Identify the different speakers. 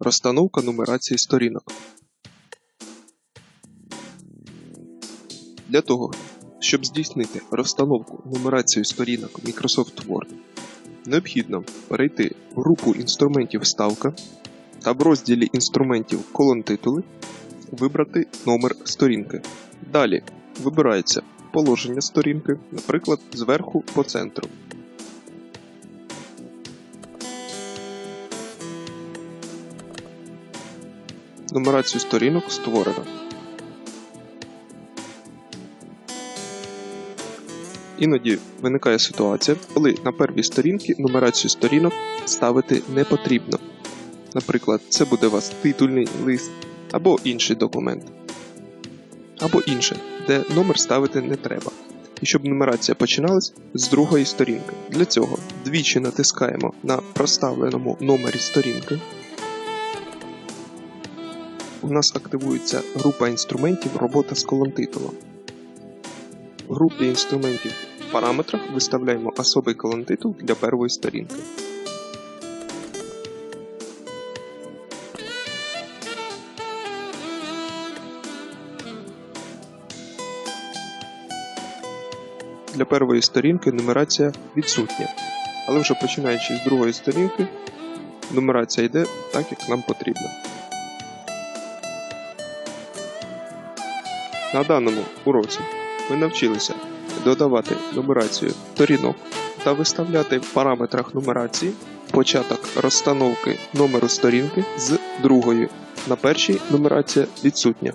Speaker 1: Розстановка нумерації сторінок. Для того, щоб здійснити розстановку нумерації сторінок Microsoft Word, необхідно перейти в групу інструментів Вставка та в розділі інструментів колон титули вибрати номер сторінки. Далі вибирається положення сторінки, наприклад, зверху по центру. Нумерацію сторінок створено. Іноді виникає ситуація, коли на первій сторінці нумерацію сторінок ставити не потрібно. Наприклад, це буде у вас титульний лист або інший документ. Або інше, де номер ставити не треба. І щоб нумерація починалась з другої сторінки. Для цього двічі натискаємо на проставленому номері сторінки. У нас активується група інструментів робота з колонтитулом. В групі інструментів в параметрах виставляємо особий колонтитул для першої сторінки. Для першої сторінки нумерація відсутня, але вже починаючи з другої сторінки, нумерація йде так, як нам потрібно. На даному уроці ми навчилися додавати нумерацію сторінок та виставляти в параметрах нумерації початок розстановки номеру сторінки з другої. На першій нумерація відсутня.